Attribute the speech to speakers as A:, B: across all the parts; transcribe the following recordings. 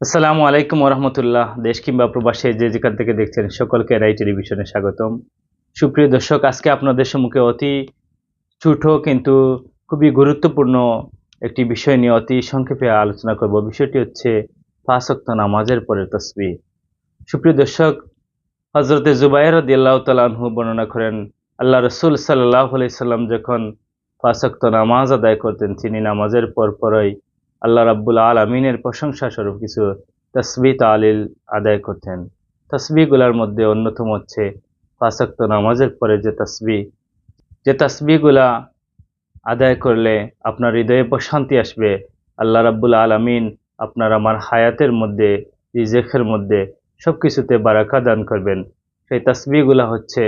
A: আসসালামু আলাইকুম রহমতুল্লাহ দেশ কিংবা প্রবাসে যে যেখান থেকে দেখছেন সকলকে রাই টেলিভিশনে স্বাগতম। সুপ্রিয় দর্শক, আজকে আপনাদের সম্মুখে অতি ছোট কিন্তু খুবই গুরুত্বপূর্ণ একটি বিষয় নিয়ে অতি সংক্ষেপে আলোচনা করব। বিষয়টি হচ্ছে ফাঁসক্ত নামাজের পরে তসবি সুপ্রিয় দর্শক হজরতে জুবাইর দিয়াল্লাহ তালাহু বর্ণনা করেন, আল্লাহ রসুল সাল্লাহ সাল্লাম যখন ফাঁসক্ত নামাজ আদায় করতেন, তিনি নামাজের পর পরই আল্লাহ রাব্বুল আলমিনের প্রশংসা স্বরূপ কিছু তসবি তালিল আদায় করতেন। তসবিগুলার মধ্যে অন্যতম হচ্ছে ফাঁসক্ত নামাজের পরে যে তসবি যে তসবিগুলা আদায় করলে আপনার হৃদয়ে প্রশান্তি আসবে। আল্লাহ রাব্বুল আলমিন আপনার আমার হায়াতের মধ্যে রিজেখের মধ্যে সব কিছুতে বারাকা দান করবেন। সেই তসবিগুলা হচ্ছে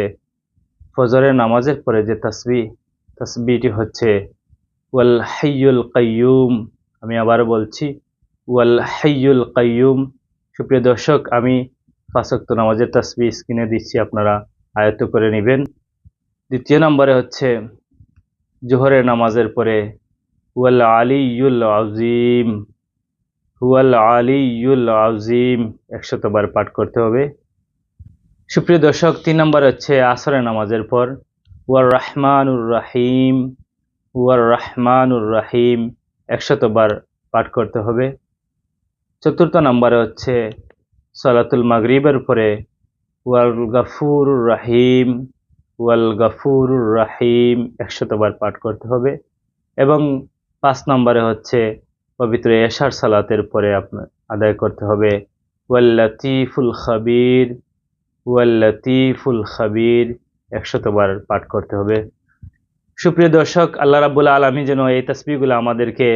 A: ফজরের নামাজের পরে যে তসবি তসবিটি হচ্ছে ওয়াল হাইয়ুল কাইয়ুম আমি আবার বলছি, ওয়াল হাইয়ুল কাইয়ুম। সুপ্রিয় দর্শক, আমি ফাঁসক্ত নামাজের তসবি স্ক্রিনে দিচ্ছি, আপনারা আয়ত্ত করে নেবেন। দ্বিতীয় নম্বরে হচ্ছে, জোহরের নামাজের পরে, ওয়াল আলিউল আজিম হুয়াল আলিউল আজিম একশতবার পাঠ করতে হবে। সুপ্রিয় দর্শক, তিন নম্বর হচ্ছে, আসরের নামাজের পর, ওয়ার রহমানুর রাহিম। ওয়ার রহমানুর রাহিম। একশতবার পাঠ করতে হবে। চতুর্থ নম্বরে হচ্ছে সলাতুল মাগরিবের পরে ওয়াল গাফুর রাহিম, ওয়াল গাফুর রাহিম একশতবার পাঠ করতে হবে। এবং পাঁচ নম্বরে হচ্ছে পবিত্র এশার সালাতের পরে আপনার আদায় করতে হবে। ওয়াল লতিফুল খাবির, ওয়াল লতিফুল খাবির একশতবার পাঠ করতে হবে। সুপ্রিয় দর্শক, আল্লাহ রাবুল আলমী যেন এই তসবিগুলো আমাদেরকে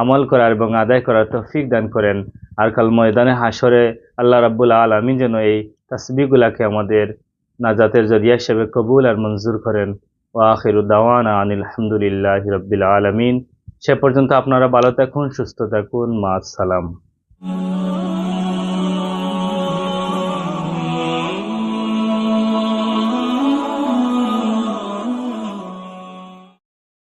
A: আমল করার এবং আদায় করার তৌফিক দান করেন। আর কাল ময়দানে হাসরে আল্লাহ রাবুল আলমী যেন এই তসবিগুলাকে আমাদের নাজাতের জরিয়া হিসেবে কবুল আর মঞ্জুর করেন। ও আখির দাওয়ানা আনিল আলহামদুলিল্লাহ রবিল আলমিন। সে পর্যন্ত আপনারা ভালো থাকুন, সুস্থ থাকুন। মা সালাম।